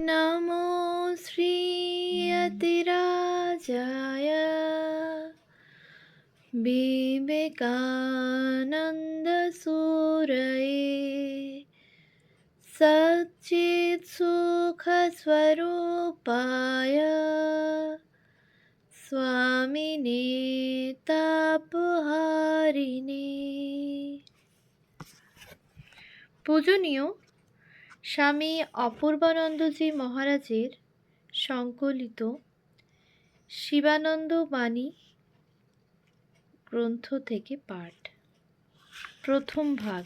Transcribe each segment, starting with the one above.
नमो श्रीयतिराजाय विवेकानन्दसूरये सच्चित्सुखस्वरूपाय स्वामिने তাপহারিণী পূজনীয় স্বামী অপূর্বানন্দজি মহারাজের সংকলিত শিবানন্দ বাণী গ্রন্থ থেকে পাঠ। প্রথম ভাগ।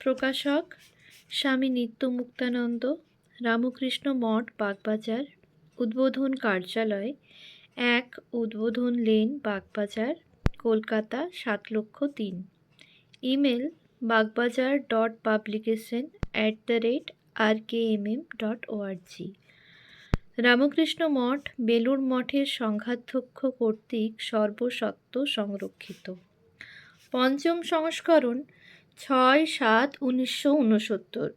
প্রকাশক স্বামী নিত্যমুক্তানন্দ, রামকৃষ্ণ মঠ, বাগবাজার, উদ্বোধন কার্যালয়, এক উদ্বোধন লেন, বাগবাজার, কলকাতা, সাত লক্ষ তিন। Email Bagbazar dot publication at the rate R K M M dot ORG Ramakrishna Math, Belur মঠের সংঘাধ্যক্ষ কর্তৃক সর্বসত্ব সংরক্ষিত। পঞ্চম সংস্করণ ছয় সাত উনিশশো উনসত্তর।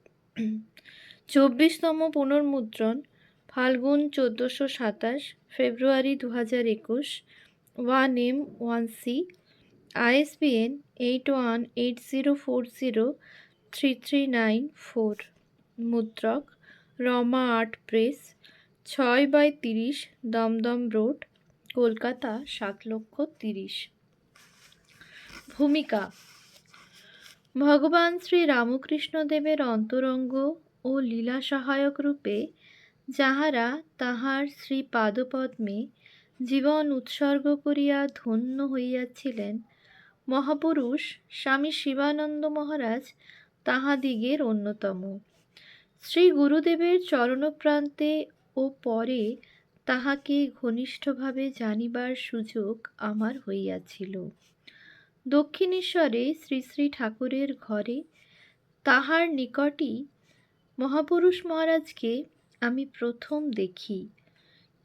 চব্বিশতম পুনর্মুদ্রণ ফাল্গুন চোদ্দোশো সাতাশ, ফেব্রুয়ারি দু হাজার একুশ, one M one C ISBN eight one eight zero four zero three three nine four মুদ্রক, Rama art press, ছয় বাই তিরিশ দমদম রোড, কলকাতা সাত লক্ষ তিরিশ। ভূমিকা, ভগবান শ্রী রামকৃষ্ণদেবের অন্তরঙ্গ ও লীলা সহায়ক রূপে যাহারা তাহার শ্রী পাদপদ্মে জীবন উৎসর্গ করিয়া ধন্য হইয়াছিলেন, মহাপুরুষ স্বামী শিবানন্দ মহারাজ তাহাদিগের অন্যতম। শ্রী গুরুদেবের চরণপ্রান্তে ও পরে তাহাকে ঘনিষ্ঠভাবে জানিবার সুযোগ আমার হইয়াছিল। দক্ষিণেশ্বরে শ্রী শ্রী ঠাকুরের ঘরে তাহার নিকটই মহাপুরুষ মহারাজকে আমি প্রথম দেখি।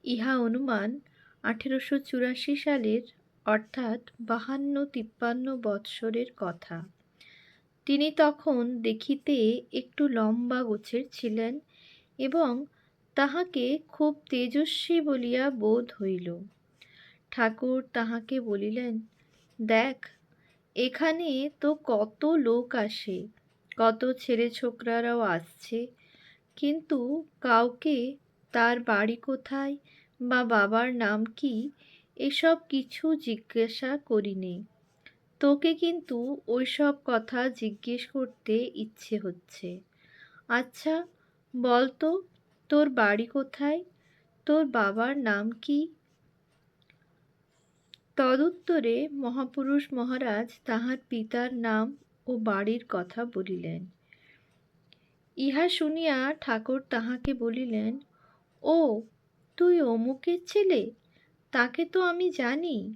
ইহা অনুমান আঠেরোশো চুরাশি সালের অর্থাৎ বাহান্ন তিপ্পান্ন বৎসরের কথা। তিনি তখন দেখিতে একটু লম্বা গোছের ছিলেন এবং তাহাকে খুব তেজস্বী বলিয়া বোধ হইল। ঠাকুর তাহাকে বলিলেন, দেখ, এখানে তো কত লোক আসে, কত ছেলে ছোকরারাও আসছে, কিন্তু কাউকে তার বাড়ি কোথায় বা বাবার নাম কি এসব কিছু জিজ্ঞাসা করিনি তোকে কিন্তু ওইসব কথা জিজ্ঞেস করতে ইচ্ছে হচ্ছে। আচ্ছা বল তো তোর বাড়ি কোথায়? তোর বাবার নাম কি? তদুত্তরে মহাপুরুষ মহারাজ তাহার পিতার নাম ও বাড়ির কথা বলিলেন। ইহা শুনিয়া ঠাকুর তাহাকে বলিলেন, ও, তুই অমুকের ছেলে? তাকে তো আমি জানি।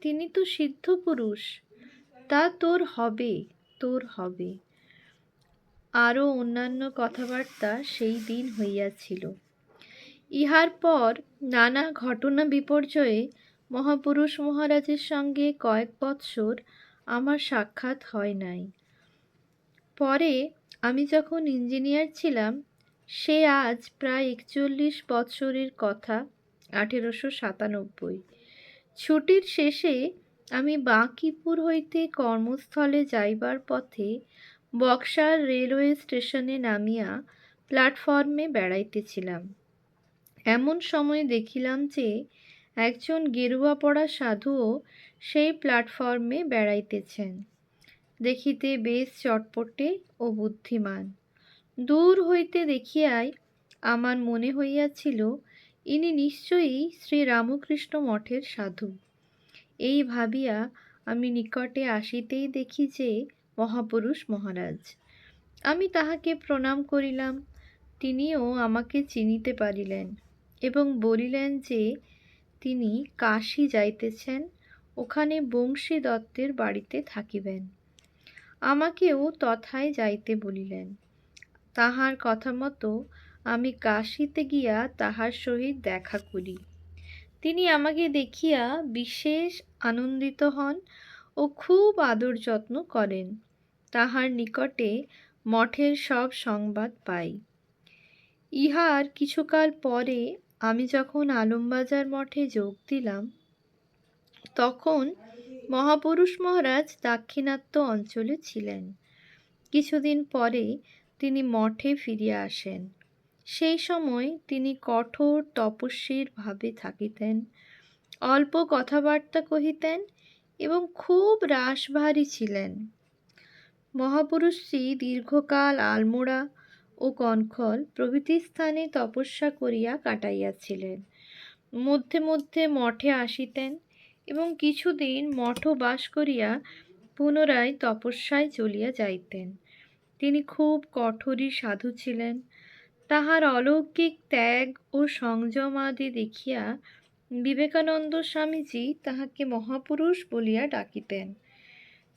তিনি তো সিদ্ধ পুরুষ তা তোর হবে তোর হবে। আরও অন্যান্য কথাবার্তা সেই দিন হইয়াছিল। ইহার পর নানা ঘটনা বিপর্যয়ে মহাপুরুষ মহারাজের সঙ্গে কয়েক বৎসর আমার সাক্ষাৎ হয় নাই। পরে আমি যখন ইঞ্জিনিয়ার ছিলাম, সে আজ প্রায় একচল্লিশ বৎসরের কথা, আঠেরোশো সাতানব্বই। ছুটির শেষে আমি বাঁকিপুর হইতে কর্মস্থলে যাইবার পথে বক্সার রেলওয়ে স্টেশনে নামিয়া প্ল্যাটফর্মে বেড়াইতেছিলাম। এমন সময় দেখিলাম যে একজন গেরুয়া পড়া সাধুও সেই প্ল্যাটফর্মে বেড়াইতেছেন। দেখিতে বেশ চটপটে ও বুদ্ধিমান। দূর হইতে দেখিয়াই আমার মনে হইয়াছিল, ইনি নিশ্চয়ই শ্রী রামকৃষ্ণ মঠের সাধু। এই ভাবিয়া আমি নিকটে আসিতেই দেখি যে মহাপুরুষ মহারাজ। আমি তাহাকে প্রণাম করিলাম, তিনিও আমাকে চিনিতে পারিলেন এবং বলিলেন যে, তিনি কাশী যাইতেছেন, ওখানে বংশী দত্তের বাড়িতে থাকিবেন। আমাকেও তথায় যাইতে বলিলেন। তাহার কথা মতো আমি কাশীতে গিয়া তাহার সহিত দেখা করি। তিনি আমাকে দেখিয়া বিশেষ আনন্দিত হন ও খুব আদর যত্ন করেন। তাহার নিকটে মঠের সব সংবাদ পাই। ইহার কিছুকাল পরে আমি যখন আলমবাজার মঠে যোগ দিলাম, তখন মহাপুরুষ মহারাজ দাক্ষিণাত্য অঞ্চলে ছিলেন। কিছুদিন পরে তিনি মঠে ফিরিয়া আসেন। সেই সময় তিনি কঠোর তপস্বীর ভাবে থাকিতেন, অল্প কথাবার্তা কহিতেন এবং খুব রাসভারী ছিলেন। মহাপুরুষটি দীর্ঘকাল আলমোড়া ও কনখল প্রভৃতি স্থানে তপস্যা করিয়া কাটাইয়াছিলেন। মধ্যে মধ্যে মঠে আসিতেন এবং কিছুদিন মঠ বাস করিয়া পুনরায় তপস্যায় চলিয়া যাইতেন। তিনি খুব কঠোরী সাধু ছিলেন তাহার অলৌকিক ত্যাগ ও সংযম আদি দেখিয়া বিবেকানন্দ স্বামীজি তাহাকে মহাপুরুষ বলিয়া ডাকিতেন।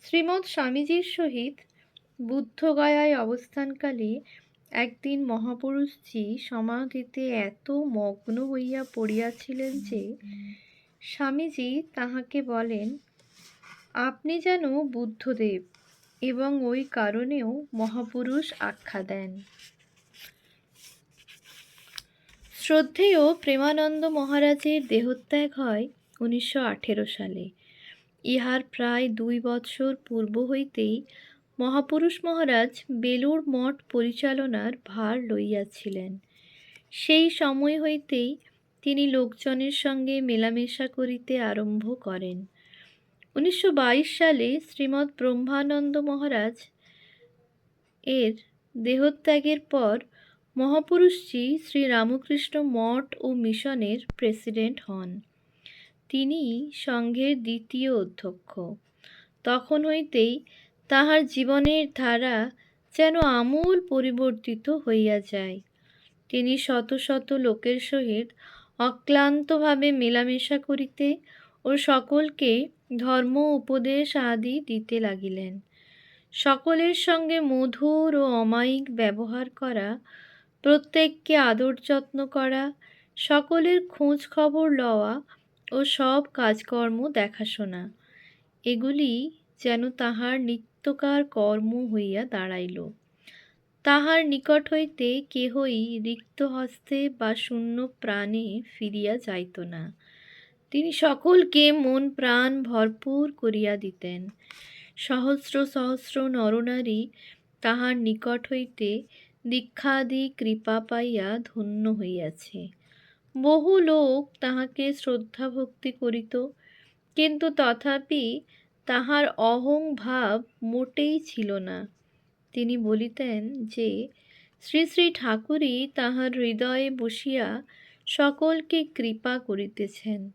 শ্রীমৎ স্বামীজির সহিত বুদ্ধগয়ায় অবস্থানকালে একদিন মহাপুরুষজি সমাধিতে এত মগ্ন হইয়া পড়িয়াছিলেন যে স্বামীজি তাহাকে বলেন, আপনি যেন বুদ্ধদেব এবং ওই কারণেও মহাপুরুষ আখ্যা দেন। শ্রদ্ধেয় প্রেমানন্দ মহারাজের দেহত্যাগ হয় উনিশশো আঠেরো সালে। ইহার প্রায় দুই বৎসর পূর্ব হইতেই মহাপুরুষ মহারাজ বেলুড় মঠ পরিচালনার ভার লইয়াছিলেন। সেই সময় হইতেই তিনি লোকজনের সঙ্গে মেলামেশা করিতে আরম্ভ করেন। উনিশশো বাইশ সালে শ্রীমৎ ব্রহ্মানন্দ মহারাজ এর দেহত্যাগের পর মহাপুরুষজি শ্রী রামকৃষ্ণ মঠ ও মিশনের প্রেসিডেন্ট হন। তিনি সংঘের দ্বিতীয় অধ্যক্ষ। তখন হইতেই তাহার জীবনের ধারা যেন আমূল পরিবর্তিত হইয়া যায়। তিনি শত শত লোকের সহিত অক্লান্তভাবে মেলামেশা করিতে ও সকলকে ধর্ম, উপদেশ আদি দিতে লাগিলেন। সকলের সঙ্গে মধুর ও অমায়িক ব্যবহার করা প্রত্যেককে আদর যত্ন করা, সকলের খোঁজ খবর লওয়া ও সব কাজকর্ম দেখাশোনা। এগুলি যেন তাহার নিত্যকার কর্ম হইয়া দাঁড়াইল। তাহার নিকট হইতে কেহই রিক্ত হস্তে বা শূন্য প্রাণে ফিরিয়া যাইত না। তিনি সকলকে মন প্রাণ ভরপুর করিয়া দিতেন। সহস্র সহস্র নরনারী তাহার নিকট হইতে দীক্ষাদি কৃপা পাইয়া ধন্য হইয়াছে। বহু লোক তাহাকে শ্রদ্ধা ভক্তি করিত, কিন্তু তথাপি তাহার অহং ভাব মোটেই ছিল না। তিনি বলিতেন যে, শ্রী শ্রী ঠাকুরই তাহার হৃদয়ে বসিয়া সকলকে কৃপা করিতেছেন।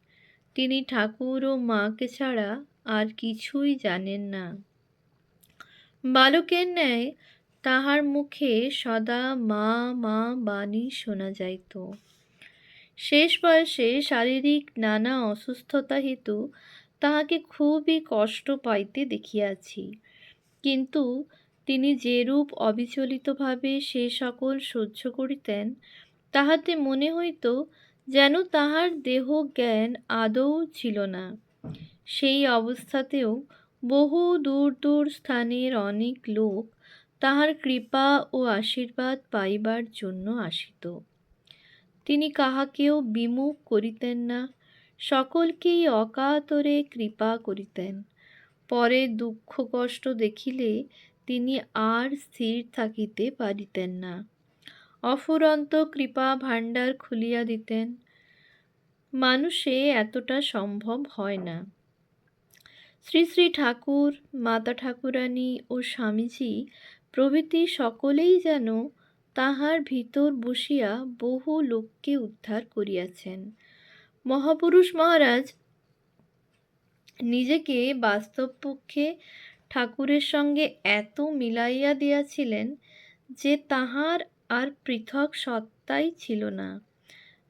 তিনি ঠাকুর ও মাকে ছাড়া আর কিছুই জানেন না। বালকের ন্যায় তাহার মুখে সদা মা মা বাণী শোনা যাইত। শেষ বয়সে শারীরিক নানা অসুস্থতা হেতু তাহাকে খুবই কষ্ট পাইতে দেখিয়াছি। কিন্তু তিনি যেরূপ অবিচলিতভাবে সে সকল সহ্য করিতেন, তাহাতে মনে হইত যেন তাহার দেহ জ্ঞান আদৌ ছিল না। সেই অবস্থাতেও বহু দূর দূর স্থানের অনেক লোক তাহার কৃপা ও আশীর্বাদ পাইবার জন্য আসিত। তিনি কাহাকেও বিমুখ করিতেন না, সকলকেই অকাতরে কৃপা করিতেন। পরে দুঃখ কষ্ট দেখিলে তিনি আর স্থির থাকিতে পারিতেন না। অফুরন্ত কৃপা ভাণ্ডার খুলিয়া দিতেন। মানুষে এতটা সম্ভব হয় না। শ্রী শ্রী ঠাকুর, মাতা ঠাকুরানী ও স্বামীজি প্রভৃতি সকলেই যেন তাহার ভিতর বসিয়া বহু লোককে উদ্ধার করিয়াছেন। মহাপুরুষ মহারাজ নিজেকে বাস্তবপক্ষে ঠাকুরের সঙ্গে এত মিলাইয়া দিয়াছিলেন যে তাহার আর পৃথক সত্তাই ছিল না।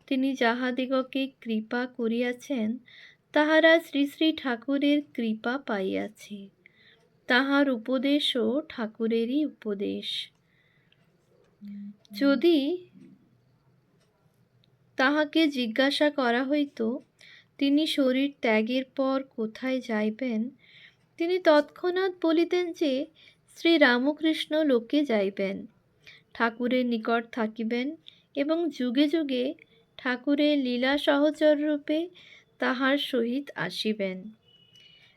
তিনি যাহাদিগকে কৃপা করিয়াছেন, তাহারা শ্রী শ্রী ঠাকুরের কৃপা পাইয়াছে। তাহার উপদেশও ঠাকুরেরই উপদেশ। যদি তাহাকে জিজ্ঞাসা করা হইত তিনি শরীর ত্যাগের পর কোথায় যাইবেন? তিনি তৎক্ষণাৎ বলিতেন যে শ্রী রামকৃষ্ণ লোকে যাইবেন ঠাকুরের নিকট থাকিবেন এবং যুগে যুগে ঠাকুরের লীলা সহচর রূপে তাহার সহিত আসিবেন।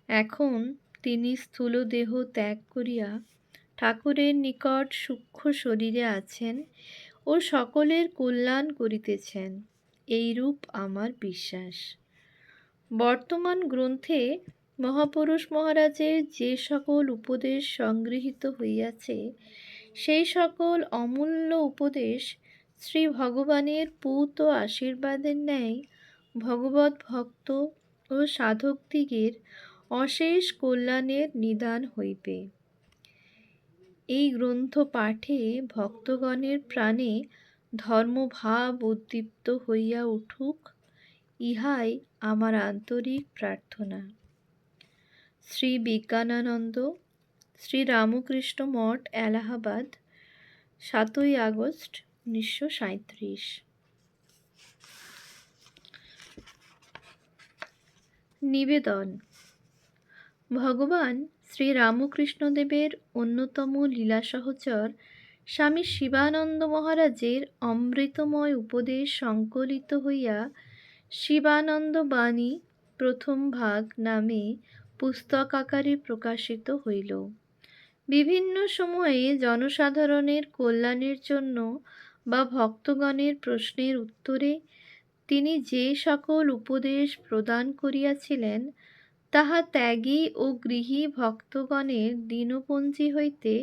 এখন তিনি স্থূল দেহ ত্যাগ করিয়া ঠাকুরের নিকট সূক্ষ্ম শরীরে আছেন ও সকলের কল্যাণ করিতেছেন। এইরূপ আমার বিশ্বাস। বর্তমান গ্রন্থে মহাপুরুষ মহারাজের যে সকল উপদেশ সংগৃহীত হইয়াছে, সেই সকল অমূল্য উপদেশ শ্রী ভগবানের পূত আশীর্বাদের ন্যায় ভগবত ভক্ত ও সাধকদিগের অশেষ কল্যাণের নিদান হইবে। এই গ্রন্থ পাঠে ভক্তগণের প্রাণে ধর্মভাব উদ্দীপ্ত হইয়া উঠুক, ইহাই আমার আন্তরিক প্রার্থনা। শ্রী বিজ্ঞানানন্দ, শ্রী রামকৃষ্ণ মঠ, এলাহাবাদ, সাতই আগস্ট উনিশশো সাঁত্রিশ নিবেদন ভগবান শ্রী রামকৃষ্ণদেবের অন্যতম লীলা সহচর স্বামী শিবানন্দ মহারাজের অমৃতময় উপদেশ সংকলিত হইয়া শিবানন্দ বাণী প্রথম ভাগ নামে পুস্তক আকারে প্রকাশিত হইল। বিভিন্ন সময়ে জনসাধারণের কল্যাণের জন্য বা ভক্তগণের প্রশ্নের উত্তরে তিনি যে সকল উপদেশ প্রদান করিয়াছিলেন তাহা ত্যাগী ও গৃহী ভক্তগণের দীনপঞ্জী হইতে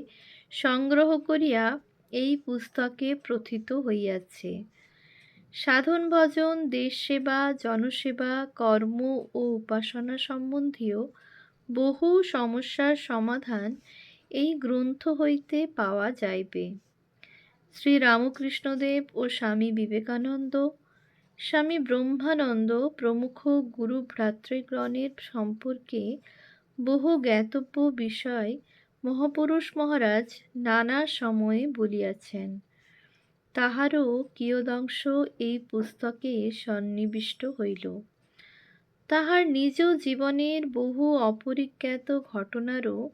সংগ্রহ করিয়া এই পুস্তকে প্রথিত হইয়াছে। সাধন ভজন দেশ সেবা জনসেবা, কর্ম ও উপাসনা সম্বন্ধীয় বহু সমস্যার সমাধান এই গ্রন্থ হইতে পাওয়া যাইবে। শ্রী রামকৃষ্ণদেব ও স্বামী বিবেকানন্দ স্বামী ব্রহ্মানন্দ প্রমুখ গুরু ভ্রাতৃগণের সম্পর্কে বহু জ্ঞাতব্য বিষয় মহাপুরুষ মহারাজ নানা সময়ে বলিয়াছেন। তাহারও কিয়দংশ এই পুস্তকে সন্নিবিষ্ট হইল। তাহার নিজ জীবনের বহু অপরিজ্ঞাত ঘটনারও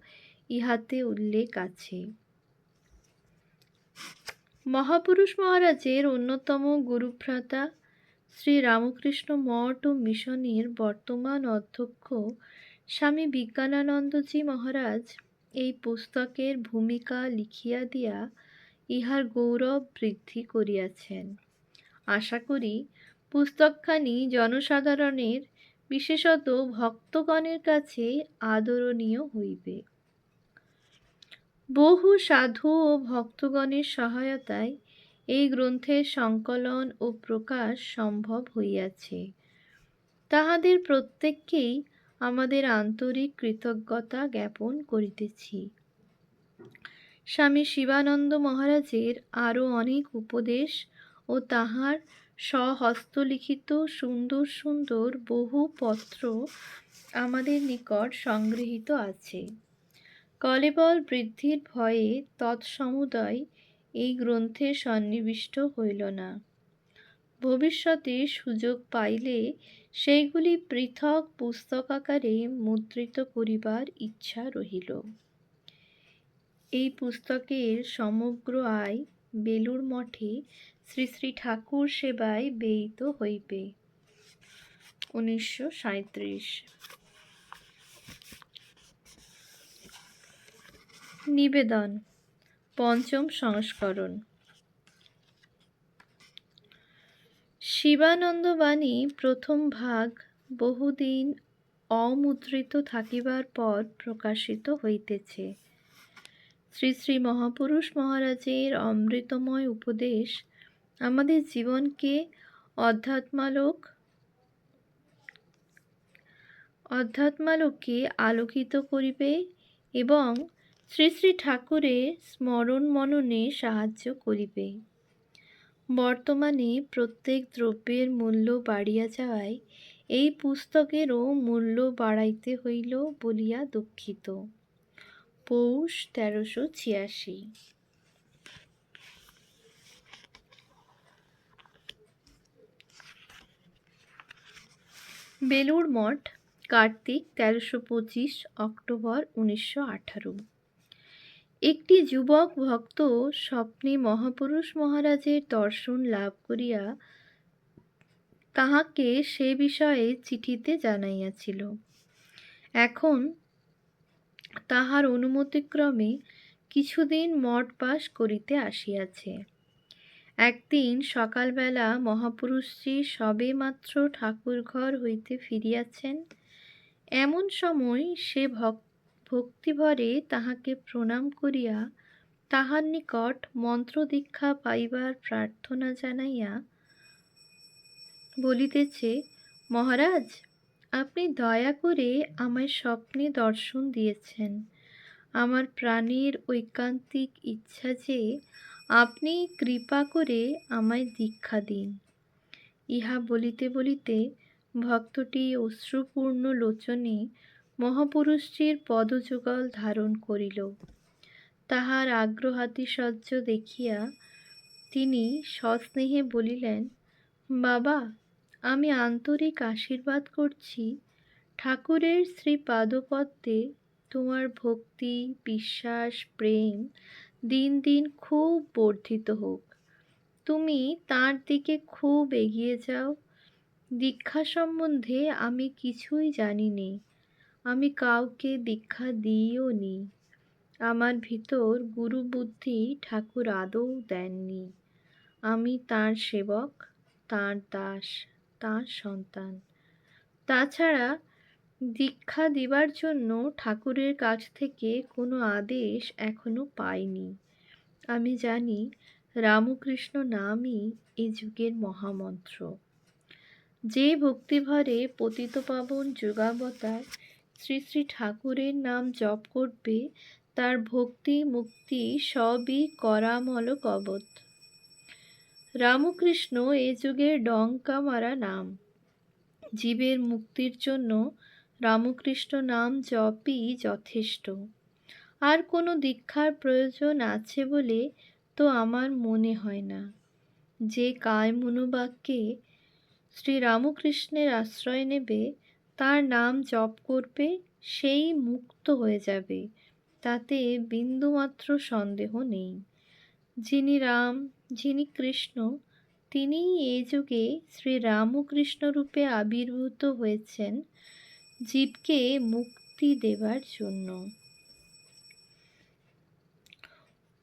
ইহাতে উল্লেখ আছে। মহাপুরুষ মহারাজের অন্যতম গুরুভ্রাতা শ্রী রামকৃষ্ণ মঠ ও মিশনের বর্তমান অধ্যক্ষ স্বামী বিজ্ঞানানন্দজি মহারাজ এই পুস্তকের ভূমিকা লিখিয়া দিয়া ইহার গৌরব বৃদ্ধি করিয়াছেন। আশা করি পুস্তকখানি জনসাধারণের, বিশেষত ভক্তগণের কাছে আদরণীয় হইবে। বহু সাধু ও ভক্তগণের সহায়তায় এই গ্রন্থের সংকলন ও প্রকাশ সম্ভব হইয়াছে। তাহাদের প্রত্যেককেই আমাদের আন্তরিক কৃতজ্ঞতা জ্ঞাপন করিতেছি। স্বামী শিবানন্দ মহারাজের আরও অনেক উপদেশ ও তাহার স্বহস্তলিখিত সুন্দর সুন্দর বহু পত্র আমাদের নিকট সংগৃহীত আছে। কলেবল বৃদ্ধির ভয়ে তৎসমুদয় এই গ্রন্থে সন্নিবিষ্ট হইল না। ভবিষ্যতে সুযোগ পাইলে সেইগুলি পৃথক পুস্তক আকারে মুদ্রিত করিবার ইচ্ছা রহিল। এই পুস্তকের সমগ্র আয় বেলুর মঠে শ্রী শ্রী ঠাকুর সেবায় ব্যয়িত হইবে। উনিশশো নিবেদন পঞ্চম সংস্করণ। শিবানন্দবাণী প্রথম ভাগ বহুদিন অমুদ্রিত থাকিবার পর প্রকাশিত হইতেছে। শ্রী শ্রী মহাপুরুষ মহারাজের অমৃতময় উপদেশ আমাদের জীবনকে অধ্যাত্মালোক অধ্যাত্মালোকে আলোকিত করিবে এবং শ্রী শ্রী ঠাকুরের স্মরণ মননে সাহায্য করিবে। বর্তমানে প্রত্যেক দ্রব্যের মূল্য বাড়িয়া যাওয়ায় এই পুস্তকেরও মূল্য বাড়াইতে হইল বলিয়া দুঃখিত। পৌষ তেরোশো ছিয়াশি। বেলুড় মঠ, কার্তিক তেরোশো পঁচিশ অক্টোবর উনিশশো আঠারো। একটি যুবক ভক্ত স্বপ্নে মহাপুরুষ মহারাজের দর্শন লাভ করিয়া তাহাকে সে বিষয়ে চিঠিতে জানাইয়াছিল। এখন তাহার অনুমতিক্রমে কিছুদিন মঠবাস করিতে আসিয়াছে। একদিন সকালবেলা মহাপুরুষজি সবে মাত্র ঠাকুরঘর হইতে ফিরিয়াছেন। এমন সময় সে ভক- ভক্তিভরে তাহাকে প্রণাম করিয়া তাহার নিকট মন্ত্রদীক্ষা পাইবার প্রার্থনা জানাইয়া বলিতেছে, মহারাজ, আপনি দয়া করে আমায় স্বপ্নে দর্শন দিয়েছেন। আমার প্রাণের ঐকান্তিক ইচ্ছা যে আপনি কৃপা করে আমায় দীক্ষা দিন। ইহা বলিতে বলিতে ভক্তটি অশ্রুপূর্ণ লোচনে মহাপুরুষটির পদযুগল ধারণ করিল। তাহার আগ্রহাতিশয্য দেখিয়া তিনি সস্নেহে বলিলেন, বাবা, আমি আন্তরিক আশীর্বাদ করছি। ঠাকুরের শ্রী পাদপদ্মে তোমার ভক্তি, বিশ্বাস, প্রেম দিন দিন খুব বর্ধিত হোক। তুমি তার দিকে খুব এগিয়ে যাও। দীক্ষা সম্বন্ধে আমি কিছুই জানি নে। আমি কাউকে দীক্ষা দিইও নি আমার ভিতর গুরু বুদ্ধি ঠাকুর আদৌ দেননি। আমি তার সেবক, তার দাস, তার সন্তান। তাছাড়া দীক্ষা দিবার জন্য ঠাকুরের কাছ থেকে কোনো আদেশ এখনও পাইনি। আমি জানি রামকৃষ্ণ নামই এ যুগের মহামন্ত্র। যে ভক্তিভরে পতিতপাবন যুগাবতার শ্রী শ্রী ঠাকুরের নাম জপ করবে, তার ভক্তি, মুক্তি সবই করামলক কবত। রামকৃষ্ণ এ যুগের ডঙ্কা মারা নাম। জীবের মুক্তির জন্য রামকৃষ্ণ নাম জপই যথেষ্ট। আর কোনো দীক্ষার প্রয়োজন আছে বলে তো আমার মনে হয় না। যে কায় মনোবাক্যে শ্রী রামকৃষ্ণের আশ্রয় নেবে তার নাম জপ করবে, সেই মুক্ত হয়ে যাবে। তাতে বিন্দুমাত্র সন্দেহ নেই। যিনি রাম, যিনি কৃষ্ণ, তিনিই এই যুগে শ্রী রামকৃষ্ণ রূপে আবির্ভূত হয়েছেন জীবকে মুক্তি দেবার জন্য।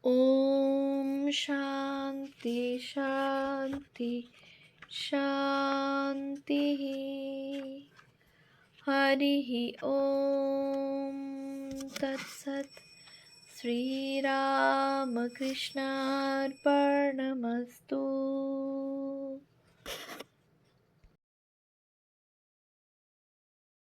ওম শান্তি শান্তি শান্তি। हरि ओम। तत्सत श्री राम कृष्णार्पणमस्तु